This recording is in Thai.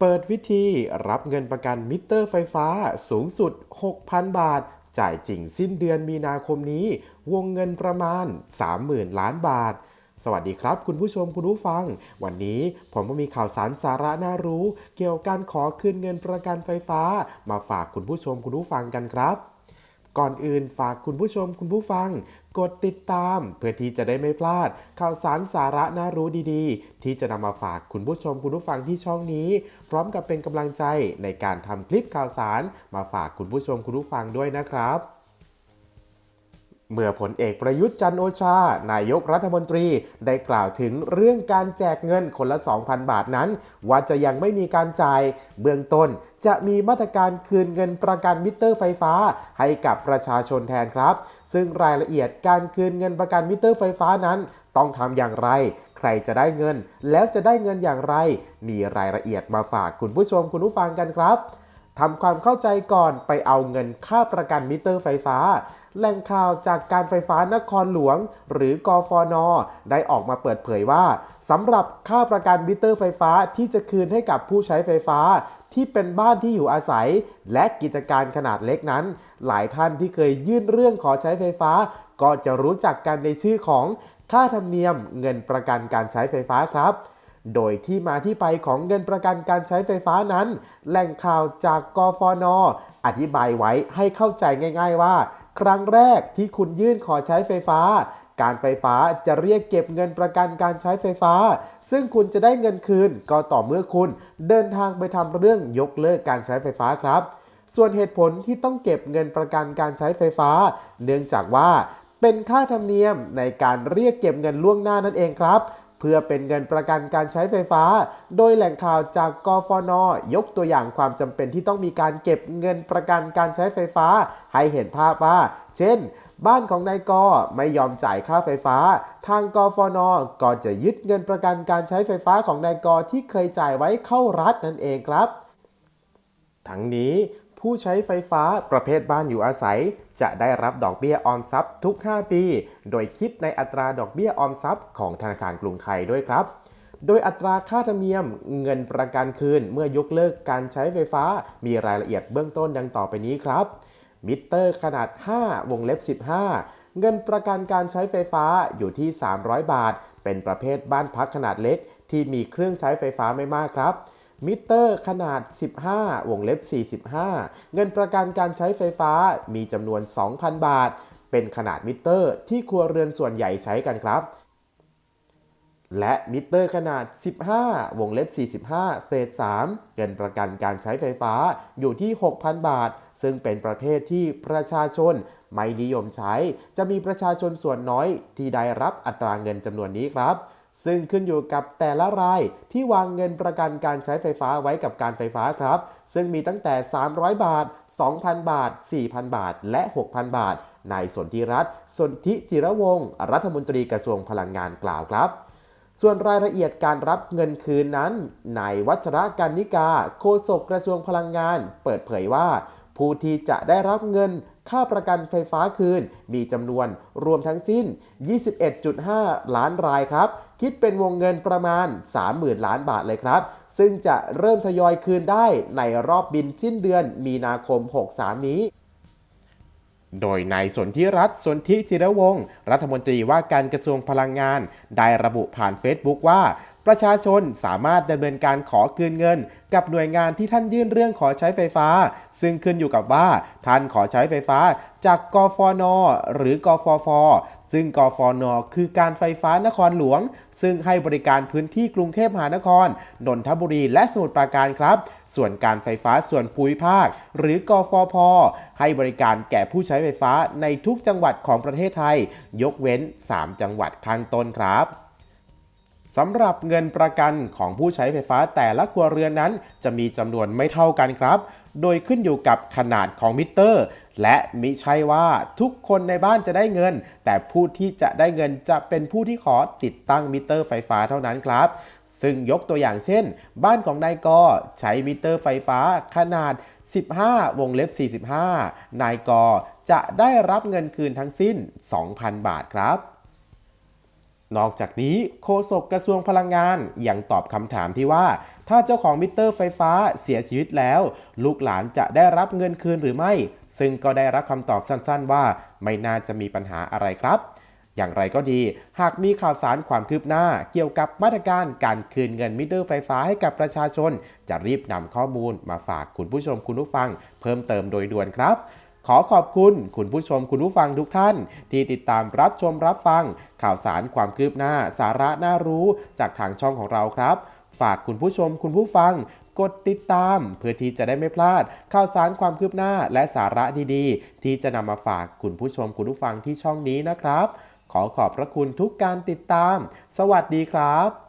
เปิดวิธีรับเงินประกันมิเตอร์ไฟฟ้าสูงสุด 6,000 บาท จ่ายจริงสิ้นเดือนมีนาคมนี้ วงเงินประมาณ 30,000 ล้านบาท สวัสดีครับ คุณผู้ชมคุณผู้ฟัง วันนี้ผมก็มีข่าวสารสาระน่ารู้ เกี่ยวกับการขอคืนเงินประกันไฟฟ้า มาฝากคุณผู้ชมคุณผู้ฟังกันครับ ก่อนอื่นฝากคุณผู้ชมคุณผู้ฟัง กดติดตาม เพื่อที่จะได้ไม่พลาด ข่าวสารสาระน่ารู้ดีๆ ที่จะนำมาฝากคุณผู้ชมคุณผู้ฟังที่ช่องนี้ พร้อมกับเป็นกำลังใจในการทำคลิปข่าวสาร มาฝากคุณผู้ชมคุณผู้ฟังด้วยนะครับเมื่อผลเอกประยุทธ์จันโอชา นายกรัฐมนตรีได้กล่าวถึงเรื่องการแจกเงินคนละ 2,000 บาทนั้น ว่าจะยังไม่มีการจ่าย เบื้องต้น จะมีมาตรการคืนเงินประกันมิเตอร์ไฟฟ้า ให้กับประชาชนแทนครับ ซึ่งรายละเอียดการคืนเงินประกันมิเตอร์ไฟฟ้านั้น ต้องทำอย่างไร ใครจะได้เงิน แล้วจะได้เงินอย่างไร มีรายละเอียดมาฝากคุณผู้ชมคุณผู้ฟังกันครับทำความเข้าใจก่อนไปเอาเงินค่าประกันมิเตอร์ไฟฟ้า แหล่งข่าวจากการไฟฟ้านครหลวง หรือกฟนได้ออกมาเปิดเผยว่าสำหรับค่าประกันมิเตอร์ไฟฟ้าที่จะคืนให้กับผู้ใช้ไฟฟ้า ที่เป็นบ้านที่อยู่อาศัย และกิจการขนาดเล็กนั้น หลายท่านที่เคยยื่นเรื่องขอใช้ไฟฟ้า ก็จะรู้จักกันในชื่อของค่าธรรมเนียมเงินประกันการใช้ไฟฟ้าครับ โดยที่มาที่ไปของเงินประกันการใช้ไฟฟ้านั้น แหล่งข่าวจากกฟนอธิบายไว้ให้เข้าใจง่าย ๆ ว่า ครั้งแรกที่คุณยื่นขอใช้ไฟฟ้า การไฟฟ้าจะเรียกเก็บเงินประกันการใช้ไฟฟ้า ซึ่งคุณจะได้เงินคืนก็ต่อเมื่อคุณเดินทางไปทำเรื่องยกเลิกการใช้ไฟฟ้าครับ ส่วนเหตุผลที่ต้องเก็บเงินประกันการใช้ไฟฟ้า เนื่องจากว่าเป็นค่าธรรมเนียมในการเรียกเก็บเงินล่วงหน้านั่นเองครับ เพื่อเป็นเงินประกันการใช้ไฟฟ้า โดยแหล่งข่าวจากกฟน ยกตัวอย่างความจำเป็นที่ต้องมีการเก็บเงินประกันการใช้ไฟฟ้า ให้เห็นภาพว่า เช่น บ้านของนายกไม่ยอมจ่ายค่าไฟฟ้า ทางกฟนก็จะยึดเงินประกันการใช้ไฟฟ้าของนายกที่เคยจ่ายไว้เข้ารัฐนั่นเองครับ ทั้งนี้ผู้ใช้ไฟฟ้าประเภทบ้านอยู่อาศัย จะได้รับดอกเบี้ยออมทรัพย์ทุก 5 ปี โดยคิดในอัตราดอกเบี้ยออมทรัพย์ของธนาคารกรุงไทยด้วยครับ โดยอัตราค่าธรรมเนียมเงินประกันคืนเมื่อยกเลิกการใช้ไฟฟ้า มีรายละเอียดเบื้องต้นดังต่อไปนี้ครับ มิเตอร์ขนาด 5 วงเล็บ 15 เงินประกันการใช้ไฟฟ้าอยู่ที่ 300 บาท เป็นประเภทบ้านพักขนาดเล็ก ที่มีเครื่องใช้ไฟฟ้าไม่มากครับ มิเตอร์ขนาด 15 วงเล็บ 45 เงินประกันการใช้ไฟฟ้ามีจำนวน 2,000 บาท เป็นขนาดมิเตอร์ที่ครัวเรือนส่วนใหญ่ใช้กันครับ และมิเตอร์ขนาด 15 วงเล็บ 45เศษ3เงินประกันการใช้ไฟฟ้าอยู่ที่ 6,000 บาท ซึ่งเป็นประเภทที่ประชาชนไม่นิยมใช้ จะมีประชาชนส่วนน้อยที่ได้รับอัตราเงินจำนวนนี้ครับ ซึ่งขึ้นอยู่กับแต่ละรายที่วางเงินประกันการใช้ไฟฟ้าไว้กับการไฟฟ้าครับ ซึ่งมีตั้งแต่ 300 บาท 2,000 บาท 4,000 บาท และ 6,000 บาท นายสนธิรัตน์สนธิจิรวงรัฐมนตรีกระทรวงพลังงานกล่าวครับ ส่วนรายละเอียดการรับเงินคืนนั้นนายวัชระกันนิกา โฆษกกระทรวงพลังงาน เปิดเผยว่า ผู้ที่จะได้รับเงินค่าประกันไฟฟ้าคืน มีจำนวนรวมทั้งสิ้น 21.5 ล้านรายครับ คิดเป็นวงเงินประมาณ 30,000 ล้านบาทเลยครับ ซึ่งจะเริ่มทยอยคืนได้ในรอบบินสิ้นเดือนมีนาคม 63 นี้ โดยนายสนธิรัตน์สนธิจิรวงศ์รัฐมนตรีว่าการกระทรวงพลังงาน ได้ระบุผ่านเฟซบุ๊กว่า ประชาชนสามารถดำเนินการขอคืนเงิน กับหน่วยงานที่ท่านยื่นเรื่องขอใช้ไฟฟ้า ซึ่งขึ้นอยู่กับว่า ท่านขอใช้ไฟฟ้า จากกฟน หรือกฟฟ ซึ่งกฟน คือการไฟฟ้านครหลวง ซึ่งให้บริการพื้นที่กรุงเทพมหานคร นนทบุรีและสมุทรปราการครับ ส่วนการไฟฟ้าส่วนภูมิภาค หรือกฟพ ให้บริการแก่ผู้ใช้ไฟฟ้าในทุกจังหวัดของประเทศไทย ยกเว้น 3 จังหวัดข้างต้นครับสำหรับเงินประกันของผู้ใช้ไฟฟ้าแต่ละครัวเรือนนั้น จะมีจำนวนไม่เท่ากันครับ โดยขึ้นอยู่กับขนาดของมิเตอร์ และมิใช่ว่าทุกคนในบ้านจะได้เงิน แต่ผู้ที่จะได้เงินจะเป็นผู้ที่ขอติดตั้งมิเตอร์ไฟฟ้าเท่านั้นครับ ซึ่งยกตัวอย่างเช่น บ้านของนายกอใช้มิเตอร์ไฟฟ้าขนาด 15 วงเล็บ 45 นายกอจะได้รับเงินคืนทั้งสิ้น 2,000 บาทครับนอกจากนี้โฆษกกระทรวงพลังงานยังตอบคำถามที่ว่า ถ้าเจ้าของมิเตอร์ไฟฟ้าเสียชีวิตแล้ว ลูกหลานจะได้รับเงินคืนหรือไม่ ซึ่งก็ได้รับคำตอบสั้นๆว่า ไม่น่าจะมีปัญหาอะไรครับอย่างไรก็ดี หากมีข่าวสารความคืบหน้า เกี่ยวกับมาตรการการคืนเงินมิเตอร์ไฟฟ้าให้กับประชาชน จะรีบนำข้อมูลมาฝากคุณผู้ชมคุณผู้ฟัง เพิ่มเติมโดยด่วนครับ ขอขอบคุณคุณผู้ชมคุณผู้ฟังทุกท่าน ที่ติดตามรับชมรับฟัง ข่าวสารความคืบหน้า สาระน่ารู้จากทางช่องของเราครับ ฝากคุณผู้ชมคุณผู้ฟังกดติดตาม เพื่อที่จะได้ไม่พลาด ข่าวสารความคืบหน้าและสาระดีๆ ที่จะนำมาฝากคุณผู้ชมคุณผู้ฟังที่ช่องนี้นะครับ ขอขอบพระคุณทุกการติดตาม สวัสดีครับ